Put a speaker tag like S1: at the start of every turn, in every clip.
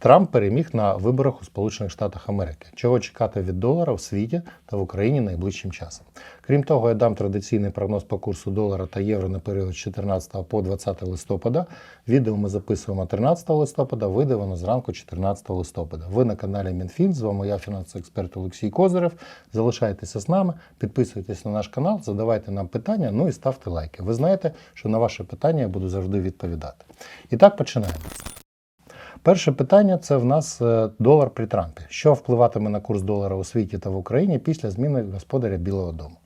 S1: Трамп переміг на виборах у Сполучених Штатах Америки. Чого чекати від долара в світі та в Україні найближчим часом? Крім того, я дам традиційний прогноз по курсу долара та євро на період з 14 по 20 листопада. Відео ми записуємо 13 листопада, вийде воно зранку 14 листопада. Ви на каналі Мінфін. З вами я, фінансовий експерт Олексій Козирев. Залишайтеся з нами, підписуйтесь на наш канал, задавайте нам питання, ну і ставте лайки. Ви знаєте, що на ваше питання я буду завжди відповідати. І так починаємо. Перше питання це в нас е, долар при Трампі. Що впливатиме на курс долара у світі та в Україні після зміни господаря Білого Дому?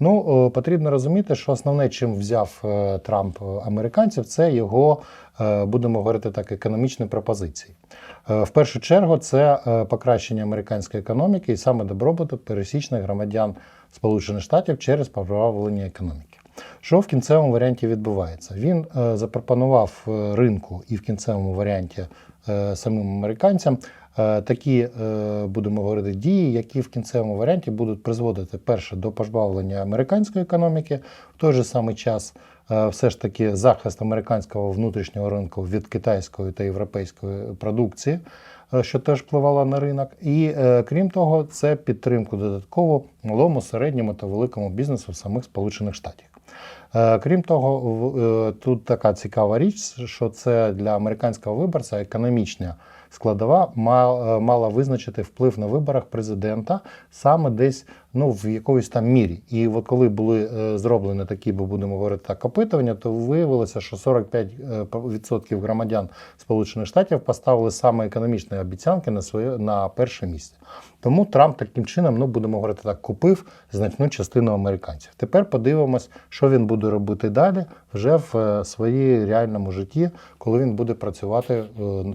S1: Ну, потрібно розуміти, що основне, чим взяв е, Трамп е, американців, це його, е, будемо говорити так, економічні пропозиції. Е, В першу чергу, це е, покращення американської економіки і саме добробуту пересічних громадян Сполучених Штатів через поправлення економіки. Що в кінцевому варіанті відбувається? Він е, запропонував е, ринку і в кінцевому варіанті е, самим американцям такі, будемо говорити, дії, які в кінцевому варіанті будуть призводити перше до пожбавлення американської економіки, в той же самий час все ж таки захист американського внутрішнього ринку від китайської та європейської продукції. Що теж впливало на ринок, і крім того, це підтримку додатково малому, середньому та великому бізнесу в самих Сполучених Штатів. Е, Крім того, е, тут така цікава річ, що це для американського виборця економічна складова е, мала визначити вплив на виборах президента саме десь ну, в якоїсь там мірі. І от коли були е, зроблені такі, бо будемо говорити так, опитування, то виявилося, що 45% громадян Сполучених Штатів поставили саме економічні обіцянки на своє на перше місце. Тому Трамп таким чином, ну будемо говорити так, купив значну частину американців. Тепер подивимось, що він буде робити далі вже в е, своїй реальному житті, коли він буде працювати, е,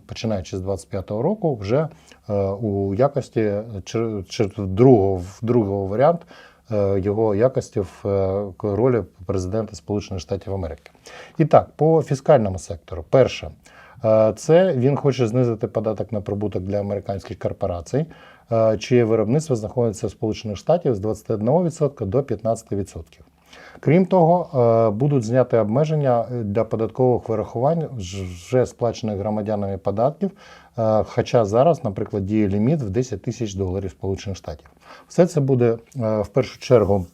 S1: починаючи з 25-го року, вже е, у якості чи, другого, другого варіант е, його якості в е, ролі президента Сполучених Штатів Америки. І так, по фіскальному сектору, перше. Це він хоче знизити податок на прибуток для американських корпорацій, чиє виробництво знаходиться в Сполучених Штатах з 21% до 15%. Крім того, е, будуть зняти обмеження для податкових вирахувань вже сплачених громадянами податків, е, хоча зараз, наприклад, діє ліміт в 10 тисяч доларів Сполучених Штатів. Все це буде е, в першу чергу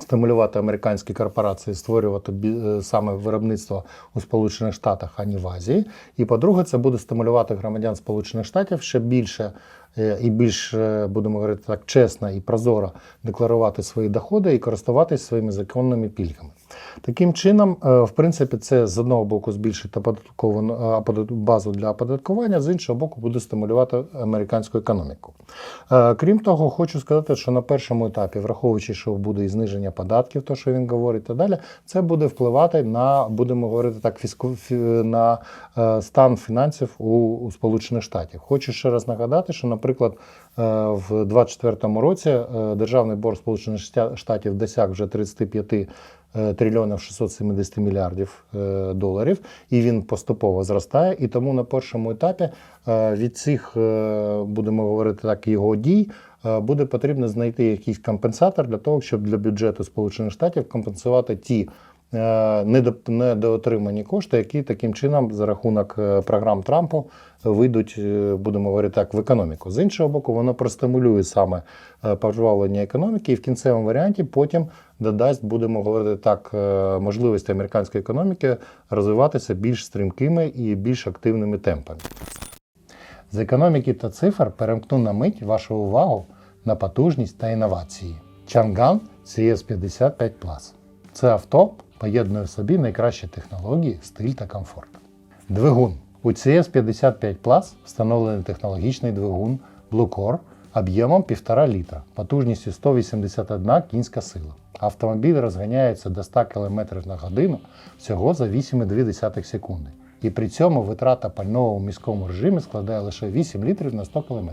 S1: стимулювати американські корпорації створювати е, саме виробництво у Сполучених Штатах, а не в Азії. І по-друге, це буде стимулювати громадян Сполучених Штатів ще більше е, і більш, е, будемо говорити так, чесно і прозоро декларувати свої доходи і користуватись своїми законними пільгами. Таким чином, е, в принципі, це з одного боку збільшить е, базу для оподаткування, з іншого боку, буде стимулювати американську економіку. Е, Крім того, хочу сказати, що на першому етапі, враховуючи, що буде і зниження податків, то що він говорить, і так далі, це буде впливати на, будемо говорити так, фіску, фі- на стан фінансів у, Сполучених Штатів. Хочу ще раз нагадати, що, наприклад, в 2024 році е, державний борг Сполучених Штатів досяг вже 35 е, трильйонів 670 мільярдів е, доларів, і він поступово зростає. І тому на першому етапі е, від цих, е, будемо говорити так, його дій. е, Буде потрібно знайти якийсь компенсатор для того, щоб для бюджету Сполучених Штатів компенсувати ті е, недоотримані кошти, які таким чином за рахунок е, програм Трампу вийдуть, е, будемо говорити так, в економіку. З іншого боку, воно простимулює саме е, пожвавлення економіки, і в кінцевому варіанті потім додасть, будемо говорити так, е, можливості американської економіки розвиватися більш стрімкими і більш активними темпами. З економіки та цифр перемкну на мить вашу увагу на потужність та інновації. Chang'an CS55 Plus. Це авто поєднує в собі найкращі технології, стиль та комфорт. Двигун. У CS55 Plus встановлений технологічний двигун Bluecore об'ємом 1,5 літра, потужністю 181 кінська сила. Автомобіль розганяється до 100 км на годину всього за 8,2 секунди. І при цьому витрата пального у міському режимі складає лише 8 літрів на 100 км.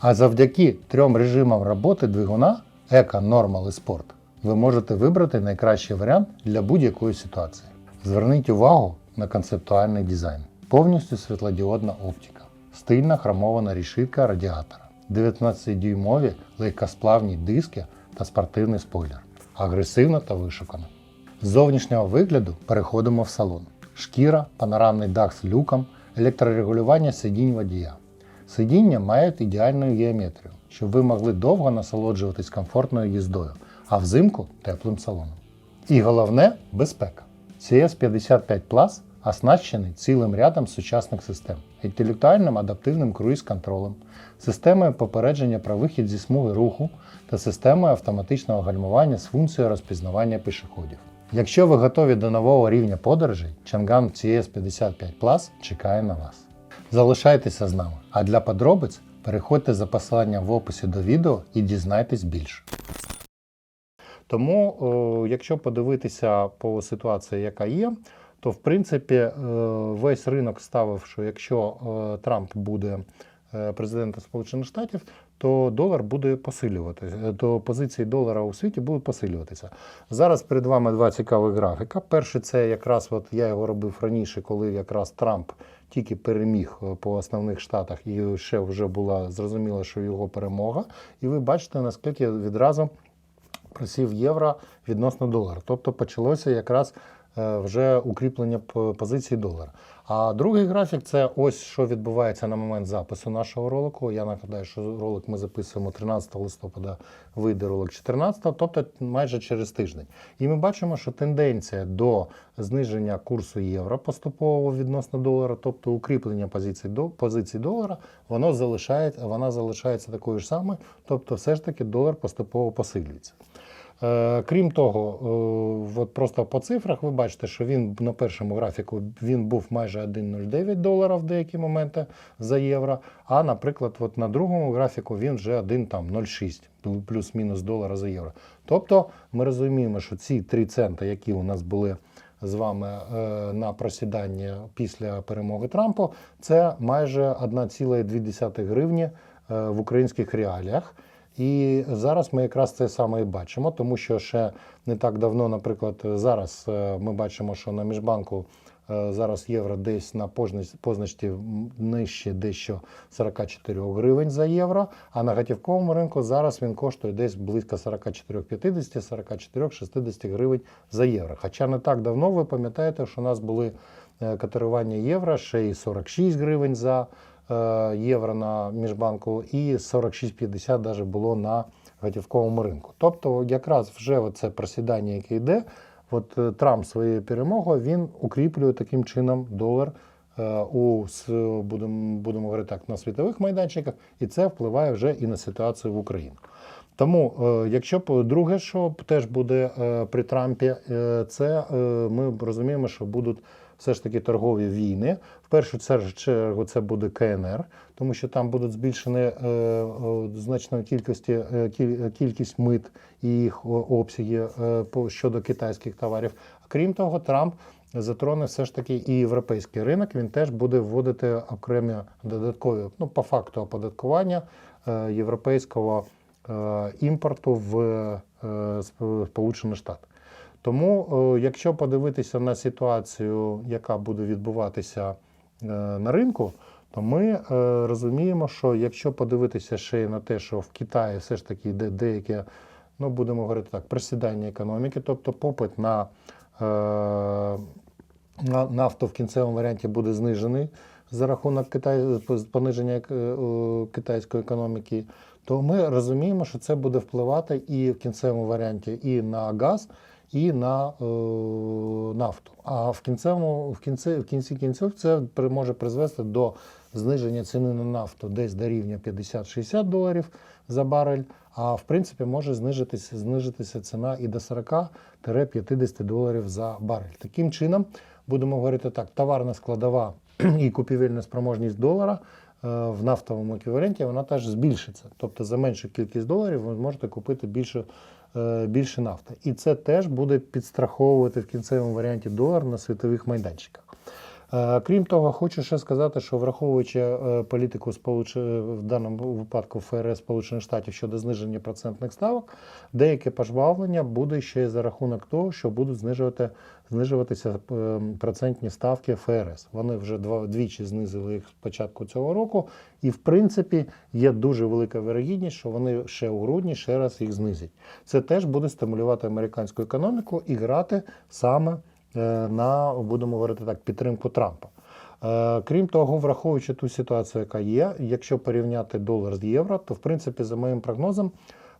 S1: А завдяки трьом режимам роботи двигуна Eco, Normal і Sport ви можете вибрати найкращий варіант для будь-якої ситуації. Зверніть увагу на концептуальний дизайн. Повністю світлодіодна оптика, стильна хромована рішитка радіатора, 19-дюймові легкосплавні диски та спортивний спойлер. Агресивно та вишукано. З зовнішнього вигляду переходимо в салон. Шкіра, панорамний дах з люком, електрорегулювання сидінь водія. Сидіння мають ідеальну геометрію, щоб ви могли довго насолоджуватись комфортною їздою, а взимку теплим салоном. І головне безпека. CS55 Plus оснащений цілим рядом сучасних систем, інтелектуальним адаптивним круїз-контролем, системою попередження про вихід зі смуги руху та системою автоматичного гальмування з функцією розпізнавання пішоходів. Якщо ви готові до нового рівня подорожей, Chang'an CS55 Plus чекає на вас. Залишайтеся з нами, а для подробиць переходьте за посиланням в описі до відео і дізнайтесь більше. Тому, якщо подивитися по ситуації, яка є, то в принципі е, весь ринок ставив, що якщо е, Трамп буде е, президентом Сполучених Штатів, то долар буде посилюватися, е, то позиції долара у світі будуть посилюватися. Зараз перед вами два цікавих графіка. Перший це якраз от я його робив раніше, коли якраз Трамп тільки переміг е, по основних штатах, і ще вже була зрозуміло, що його перемога. І ви бачите, наскільки відразу просів євро відносно долара. Тобто почалося якраз е, вже укріплення позиції долара. А другий графік це ось що відбувається на момент запису нашого ролику. Я нагадаю, що ролик ми записуємо 13 листопада, вийде ролик 14, тобто майже через тиждень. І ми бачимо, що тенденція до зниження курсу євро поступово відносно долара, тобто укріплення позицій до позицій долара, воно залишається, вона залишається такою ж самою, тобто все ж таки долар поступово посилюється. Е, Крім того, е, от просто по цифрах ви бачите, що він на першому графіку він був майже 1,09 долара в деякі моменти за євро. А, наприклад, от на другому графіку він вже 1,06 плюс-мінус долара за євро. Тобто ми розуміємо, що ці 3 цента, які у нас були з вами е, на просіданні після перемоги Трампа, це майже 1,2 гривні в українських реаліях. І зараз ми якраз це саме і бачимо, тому що ще не так давно, наприклад, зараз е, ми бачимо, що на міжбанку е, зараз євро десь на позначці нижче дещо 44 гривень за євро, а на готівковому ринку зараз він коштує десь близько 44,50-44,60 гривень за євро. Хоча не так давно ви пам'ятаєте, що у нас були е, котирування євро ще і 46 гривень за євро на міжбанку, і 46,50 навіть було на готівковому ринку. Тобто, якраз вже це просідання, яке йде, от е, Трамп своєю перемогою він укріплює таким чином долар е, у будемо, будемо говорити так на світових майданчиках, і це впливає вже і на ситуацію в Україні. Тому, е, якщо друге, що теж буде е, при Трампі, е, це е, ми розуміємо, що будуть все ж таки торгові війни. В першу чергу це буде КНР, тому що там будуть збільшені е, е, значної кількості е, кількість мит і їх обсяги щодо китайських товарів. Крім того, Трамп затроне все ж таки і європейський ринок. Він теж буде вводити окремі додаткові, ну по факту оподаткування європейського імпорту в Сполучені Штати. Тому, е, якщо подивитися на ситуацію, яка буде відбуватися е, на ринку, то ми е, розуміємо, що якщо подивитися ще й на те, що в Китаї все ж таки йде деяке, ну будемо говорити так, просідання економіки, тобто попит на, на нафту в кінцевому варіанті буде знижений за рахунок Китай, пониження китайської економіки, то ми розуміємо, що це буде впливати і в кінцевому варіанті і на газ, і на е, нафту. А в кінцевому в кінці, в кінці кінців це може призвести до зниження ціни на нафту десь до рівня 50-60 доларів за барель. А в принципі може знижитися, знижитися ціна і до 40-50 доларів за барель. Таким чином, будемо говорити так, товарна складова і купівельна спроможність долара е, в нафтовому еквіваленті вона теж збільшиться. Тобто за меншу кількість доларів ви зможете купити більше, більше нафти. І це теж буде підстраховувати в кінцевому варіанті долар на світових майданчиках. Е, Крім того, хочу ще сказати, що враховуючи е, політику сполуч... в даному випадку ФРС Сполучених Штатів щодо зниження процентних ставок, деяке пожвавлення буде ще й за рахунок того, що будуть знижувати, знижуватися е, процентні ставки ФРС. Вони вже двічі знизили їх з початку цього року, і в принципі є дуже велика вирогідність, що вони ще у грудні ще раз їх знизять. Це теж буде стимулювати американську економіку і грати саме е, на, будемо говорити так, підтримку Трампа. Е, Крім того, враховуючи ту ситуацію, яка є, якщо порівняти долар з євро, то в принципі, за моїм прогнозом,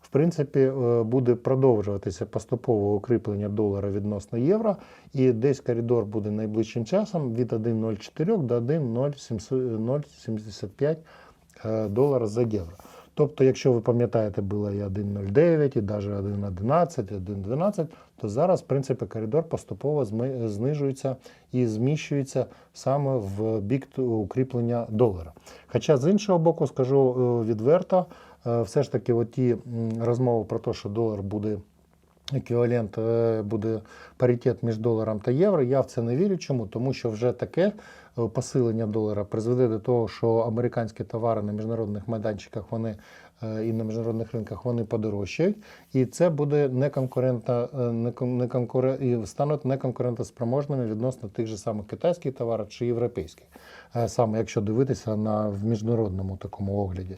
S1: в принципі, е, буде продовжуватися поступове укріплення долара відносно євро, і десь коридор буде найближчим часом від 1,04 до 1,075 е, долара за євро. Тобто, якщо ви пам'ятаєте, було і 1,09, і навіть 1,11, 1,12, то зараз, в принципі, коридор поступово знижується і зміщується саме в бік укріплення долара. Хоча з іншого боку, скажу е, відверто, е, все ж таки, оті розмови про те, що долар буде еквівалент, е, буде паритет між доларом та євро. Я в це не вірю. Чому? Тому що вже таке е, посилення долара призведе до того, що американські товари на міжнародних майданчиках вони і на міжнародних ринках вони подорожчають, і це буде неконкурентно, е, некон- неконкуре- і стануть неконкурентоспроможними відносно тих же самих китайських товарів чи європейських, Е, саме якщо дивитися на в міжнародному такому огляді.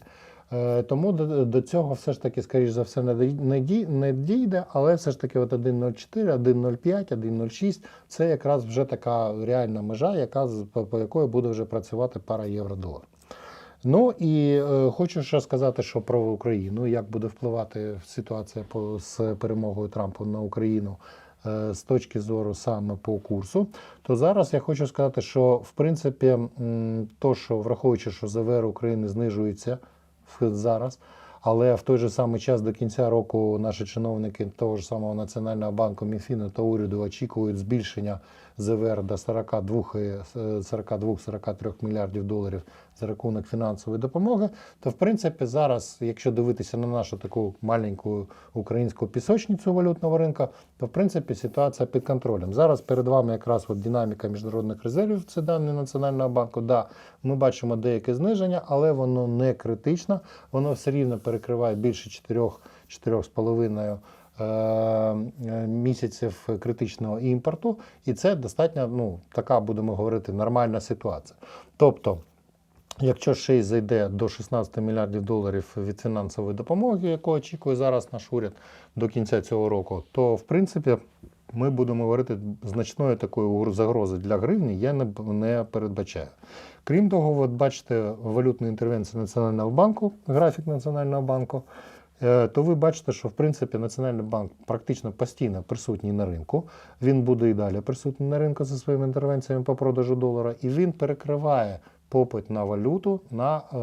S1: Е, Тому до, до цього все ж таки, скоріш за все, не, дій- не, дійде, але все ж таки от 1.04, 1.05, 1.06 це якраз вже така реальна межа, яка, по якої буде вже працювати пара євро-долар. Ну і е, хочу ще сказати, що про Україну, як буде впливати ситуація по, з перемогою Трампа на Україну е, з точки зору саме по курсу, то зараз я хочу сказати, що в принципі, то, що враховуючи, що ЗВР України знижується в- зараз. Але в той же самий час до кінця року наші чиновники того ж самого Національного банку Мінфіну та уряду очікують збільшення ЗВР до 42 і, е, 42-43 мільярдів доларів за рахунок фінансової допомоги. То в принципі зараз, якщо дивитися на нашу таку маленьку українську пісочницю валютного ринку, то в принципі ситуація під контролем. Зараз перед вами якраз от динаміка міжнародних резервів, це дані Національного банку. Да, ми бачимо деяке зниження, але воно не критично. Воно все рівно перекриває більше 4 4,5 е, е, місяців критичного імпорту, і це достатньо ну, така, будемо говорити, нормальна ситуація. Тобто, Якщо ще й зайде до 16 мільярдів доларів від фінансової допомоги, яку очікує зараз наш уряд до кінця цього року, то в принципі ми будемо говорити значної такої загрози для гривні, я не, не передбачаю. Крім того, от бачите валютну інтервенцію Національного банку, графік Національного банку. Е, То ви бачите, що в принципі Національний банк практично постійно присутній на ринку. Він буде і далі присутній на ринку зі своїми інтервенціями по продажу долара, і він перекриває попит на валюту на е,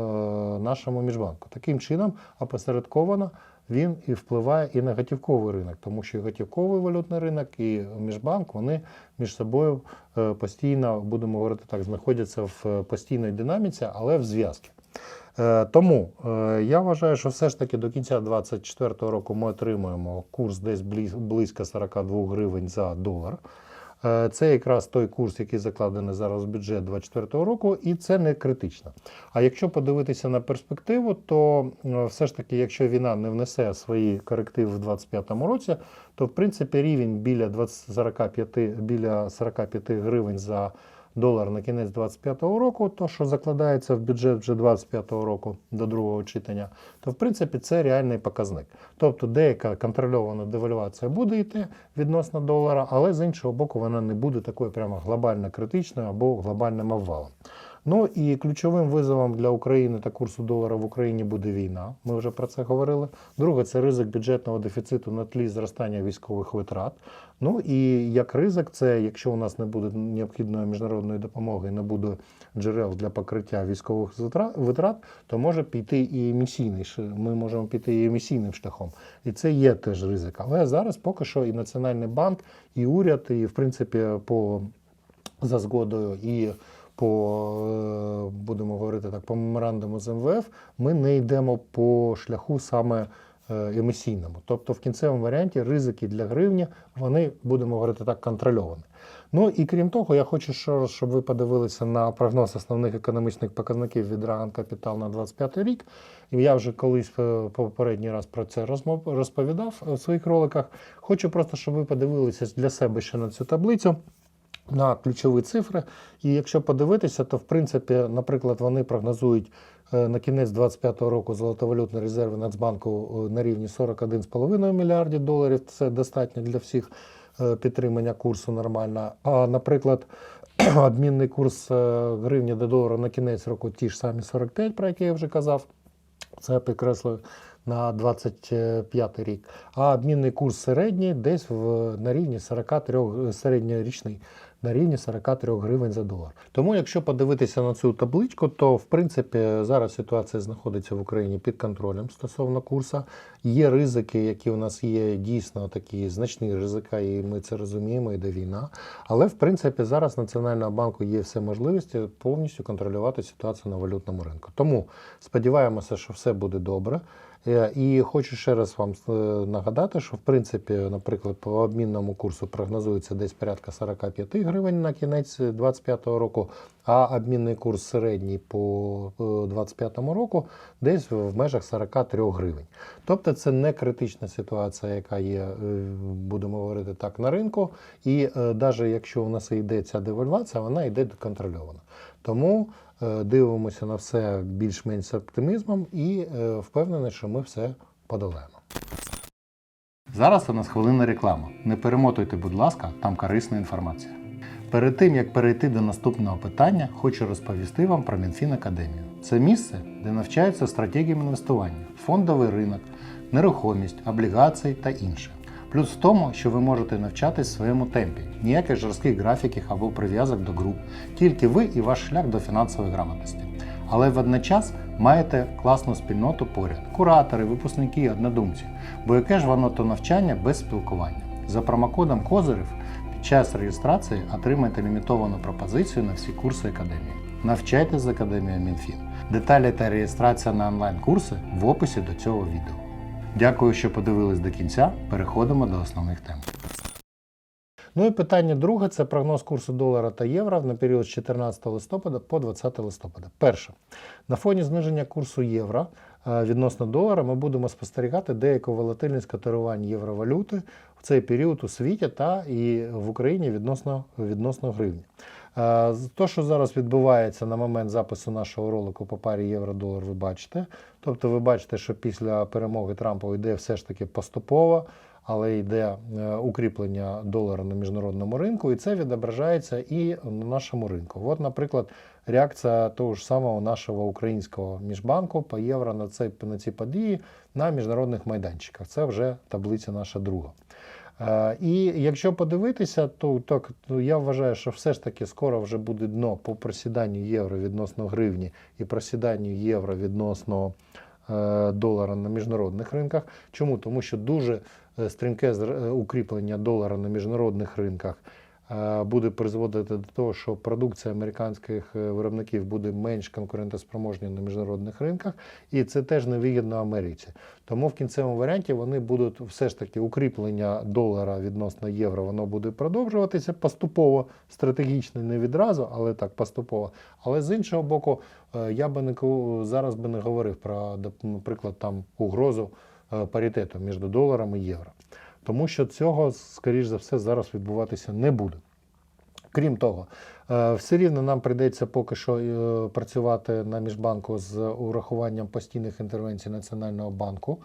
S1: нашому міжбанку. Таким чином, опосередковано він і впливає і на готівковий ринок, тому що і готівковий валютний ринок, і міжбанк вони між собою е, постійно, будемо говорити так, знаходяться в е, постійній динаміці, але в зв'язку. Е, Тому е, я вважаю, що все ж таки до кінця 2024 року ми отримуємо курс десь близько 42 гривень за долар. Е, Це якраз той курс, який закладений зараз в бюджет 2024 року, і це не критично. А якщо подивитися на перспективу, то все ж таки, якщо війна не внесе свої корективи в 2025 році, то в принципі рівень біля 20, 45, біля 45 гривень за долар на кінець 2025 року, то що закладається в бюджет вже 2025 року до другого читання, то в принципі це реальний показник. Тобто деяка контрольована девальвація буде йти відносно долара, але з іншого боку, вона не буде такою прямо глобально критичною або глобальним обвалом. Ну і ключовим визовом для України та курсу долара в Україні буде війна. Ми вже про це говорили. Друге, це ризик бюджетного дефіциту на тлі зростання військових витрат. Ну і як ризик, це якщо у нас не буде необхідної міжнародної допомоги, не буде джерел для покриття військових витрат, то може піти і емісійний Ми можемо піти і емісійним шляхом. І це є теж ризик. Але зараз поки що і Національний банк, і уряд, і в принципі по за згодою і по е, будемо говорити так, по меморандуму з МВФ, ми не йдемо по шляху саме емісійному. Тобто в кінцевому варіанті ризики для гривні, вони, будемо говорити так, контрольовані. Ну і крім того, я хочу ще раз, щоб ви подивилися на прогноз основних економічних показників від Dragon Capital на 25 рік. І я вже колись е, попередній раз про це розповідав у своїх роликах. Хочу просто, щоб ви подивилися для себе ще на цю таблицю на ключові цифри. І якщо подивитися, то в принципі, наприклад, вони прогнозують е, на кінець 2025 року золотовалютні резерви Нацбанку е, на рівні 41,5 мільярдів доларів. Це достатньо для всіх е, підтримання курсу нормально. А наприклад, обмінний курс е, гривні до долара на кінець року ті ж самі 45, про які я вже казав. Це підкреслюю на 25 рік. А обмінний курс середній десь в, на рівні 43, середньорічний на рівні 43 гривень за долар. Тому, якщо подивитися на цю табличку, то в принципі зараз ситуація знаходиться в Україні під контролем стосовно курсу. Є ризики, які у нас є дійсно такі значні ризики, і ми це розуміємо, йде війна. Але в принципі зараз Національного банку є все можливості повністю контролювати ситуацію на валютному ринку. Тому сподіваємося, що все буде добре. Е, І хочу ще раз вам е, нагадати, що в принципі, наприклад, по обмінному курсу прогнозується десь порядка 45 гривень на кінець 2025 року, а обмінний курс середній по 2025 року десь в межах 43 гривень. Тобто це не критична ситуація, яка є, е, будемо говорити так, на ринку. І навіть якщо у нас йде ця девальвація, вона йде контрольована. Тому е, дивимося на все більш-менш оптимізмом і е, впевнений, що ми все подолаємо. Зараз у нас хвилина реклама. Не перемотуйте, будь ласка, там корисна інформація. Перед тим як перейти до наступного питання, хочу розповісти вам про Мінфін Академію. Це місце, де навчаються стратегіям інвестування, фондовий ринок, нерухомість, облігації та інше. Плюс в тому, що ви можете навчатись в своєму темпі, ніяких жорстких графіків або прив'язок до груп, тільки ви і ваш шлях до фінансової грамотності. Але водночас маєте класну спільноту поряд, куратори, випускники, однодумці. Бо яке ж воно то навчання без спілкування? За промокодом Козирів під час реєстрації отримайте лімітовану пропозицію на всі курси академії. Навчайтесь з академією Мінфін. Деталі та реєстрація на онлайн-курси в описі до цього відео. Дякую, що подивились до кінця. Переходимо до основних тем. Ну і питання друге це прогноз курсу долара та євро на період з 14 листопада по 20 листопада. Перше, на фоні зниження курсу євро е, відносно долара ми будемо спостерігати деяку волатильність котирувань євровалюти в цей період у світі та і в Україні відносно, відносно гривні. Е, То, що зараз відбувається на момент запису нашого ролику по парі євро-долар, ви бачите. Тобто ви бачите, що після перемоги Трампа йде все ж таки поступово, але йде е, укріплення долара на міжнародному ринку, і це відображається і на нашому ринку. От, наприклад, реакція того ж самого нашого українського міжбанку по євро на, цей, на ці події на міжнародних майданчиках. Це вже таблиця наша друга. І якщо подивитися, то так то я вважаю, що все ж таки скоро вже буде дно по просіданню євро відносно гривні і просіданню євро відносно е, долара на міжнародних ринках. Чому? Тому що дуже е, стрімке е, укріплення долара на міжнародних ринках буде призводити до того, що продукція американських е, виробників буде менш конкурентоспроможною на міжнародних ринках, і це теж невигідно Америці. Тому в кінцевому варіанті вони будуть все ж таки укріплення долара відносно євро, воно буде продовжуватися поступово, стратегічно, не відразу, але так поступово. Але з іншого боку, е, я би не зараз би не говорив про, наприклад, там угрозу е, паритету між доларом і євро. Тому що цього, скоріш за все, зараз відбуватися не буде. Крім того, е, все рівно нам прийдеться поки що е, працювати на міжбанку з урахуванням постійних інтервенцій Національного банку.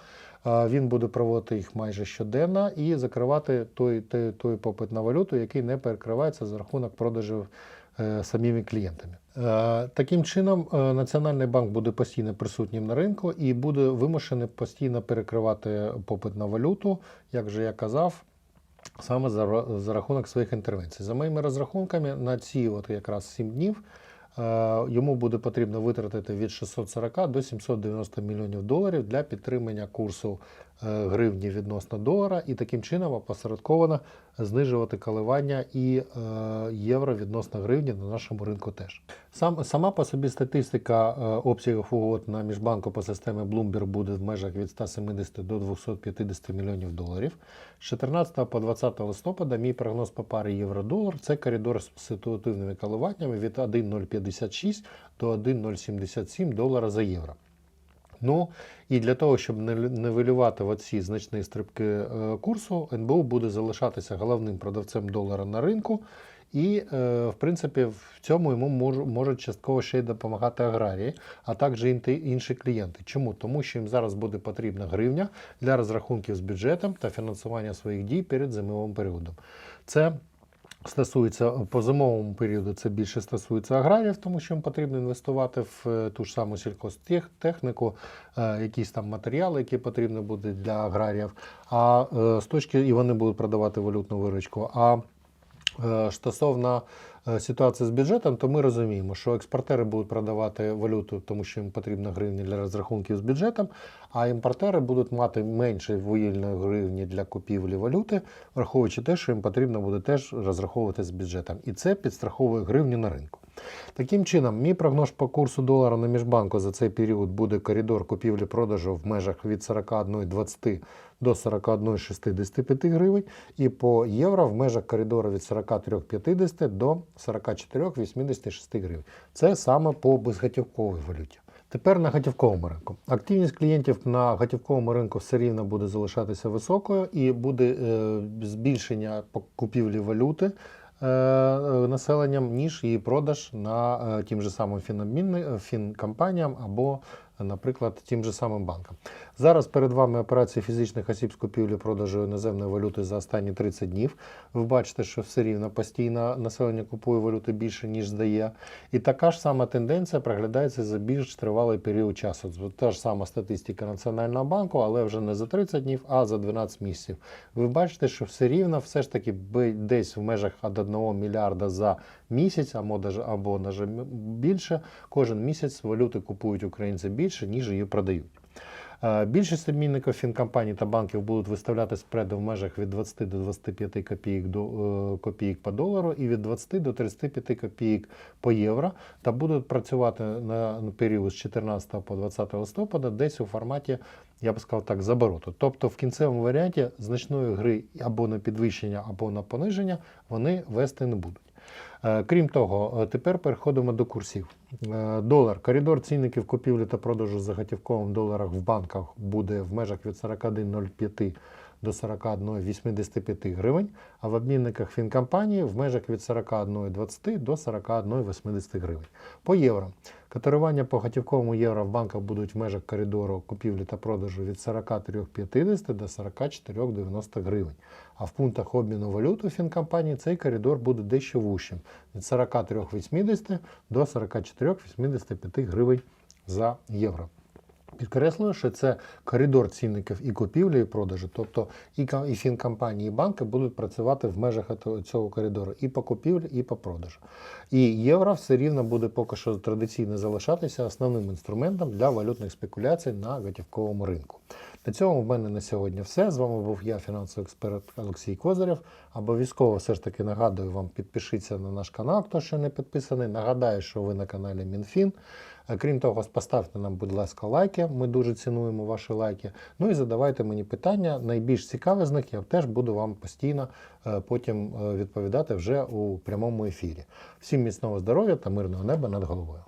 S1: Е, Він буде проводити їх майже щоденно і закривати той, той, той попит на валюту, який не перекривається за рахунок продажів самими клієнтами. Е, Таким чином, е, Національний банк буде постійно присутнім на ринку і буде вимушений постійно перекривати попит на валюту, як вже я казав, саме за, за рахунок своїх інтервенцій. За моїми розрахунками, на ці от якраз 7 днів е, йому буде потрібно витратити від 640 до 790 мільйонів доларів для підтримання курсу гривні відносно долара і таким чином опосередковано знижувати коливання і е, євро відносно гривні на нашому ринку теж. Сам, сама по собі статистика е, обсягів угод на міжбанку по системі Bloomberg буде в межах від 170 до 250 мільйонів доларів. З 14 по 20 листопада мій прогноз по парі євро-долар це коридор з ситуативними коливаннями від 1,056 до 1,077 долара за євро. Ну і для того, щоб нивелювати оці значні стрибки е, курсу, НБУ буде залишатися головним продавцем долара на ринку. І, е, в принципі, в цьому йому мож- можуть частково ще й допомагати аграрії, а також інші клієнти. Чому? Тому що їм зараз буде потрібна гривня для розрахунків з бюджетом та фінансування своїх дій перед зимовим періодом. Це стосується по зимовому періоду, це більше стосується аграріїв, тому що їм потрібно інвестувати в е, ту ж саму сільхозтехніку, е, якісь там матеріали, які потрібні будуть для аграріїв. А е, з точки і вони будуть продавати валютну виручку. А Стосовно е, ситуації з бюджетом, то ми розуміємо, що експортери будуть продавати валюту, тому що їм потрібна гривні для розрахунків з бюджетом, а імпортери будуть мати менше вугільної гривні для купівлі валюти, враховуючи те, що їм потрібно буде теж розраховувати з бюджетом. І це підстраховує гривню на ринку. Таким чином, мій прогноз по курсу долара на міжбанку за цей період буде коридор купівлі-продажу в межах від 41,20 до 41,65 гривень, і по євро в межах коридору від 43,50 до 44,86 гривень. Це саме по безготівковій валюті. Тепер на готівковому ринку. Активність клієнтів на готівковому ринку все рівно буде залишатися високою і буде е, збільшення купівлі валюти населенням, ніж її продаж на е, тим же самим фінобмінни- фінкомпаніям або, наприклад, тим же самим банкам. Зараз перед вами операції фізичних осіб з купівлі продажу іноземної валюти за останні 30 днів. Ви бачите, що все рівно постійно населення купує валюти більше, ніж здає. І така ж сама тенденція проглядається за більш тривалий період часу. Та ж сама статистика Національного банку, але вже не за 30 днів, а за 12 місяців. Ви бачите, що все рівно все ж таки десь в межах від 1 мільярда за місяць, або даже більше, кожен місяць валюти купують українці більше, ніж її продають. Е, Більшість обмінників фінкомпаній та банків будуть виставляти спреди в межах від 20 до 25 копійок, до, е, копійок по долару і від 20 до 35 копійок по євро та будуть працювати на період з 14 по 20 листопада десь у форматі, я б сказав так, забороту. Тобто в кінцевому варіанті значної гри або на підвищення, або на пониження вони вести не будуть. Е, Крім того, е, тепер переходимо до курсів. Е, Долар. Коридор цінників купівлі та продажу за готівковим доларах в банках буде в межах від 41,05 до 41,85 гривень, а в обмінниках фінкомпанії в межах від 41,20 до 41,80 гривень. По євро. Котирування по готівковому євро в банках будуть в межах коридору купівлі та продажу від 43,50 до 44,90 гривень. А в пунктах обміну валюти фінкомпанії цей коридор буде дещо вущим від 43,80 до 44,85 гривень за євро. Підкреслюю, що це коридор цінників і купівлі, і продажу. Тобто і, фінкомпанії, і банки будуть працювати в межах цього коридору і по купівлі, і по продажу. І євро все рівно буде поки що традиційно залишатися основним інструментом для валютних спекуляцій на готівковому ринку. На цьому в мене на сьогодні все. З вами був я, фінансовий експерт Олексій Козирєв. Обов'язково все ж таки нагадую вам, підпишіться на наш канал, хто ще не підписаний. Нагадаю, що ви на каналі МінФін. Крім того, поставте нам, будь ласка, лайки. Ми дуже цінуємо ваші лайки. Ну і задавайте мені питання. Найбільш цікаве з них я теж буду вам постійно е, потім е, відповідати вже у прямому ефірі. Всім міцного здоров'я та мирного неба над головою.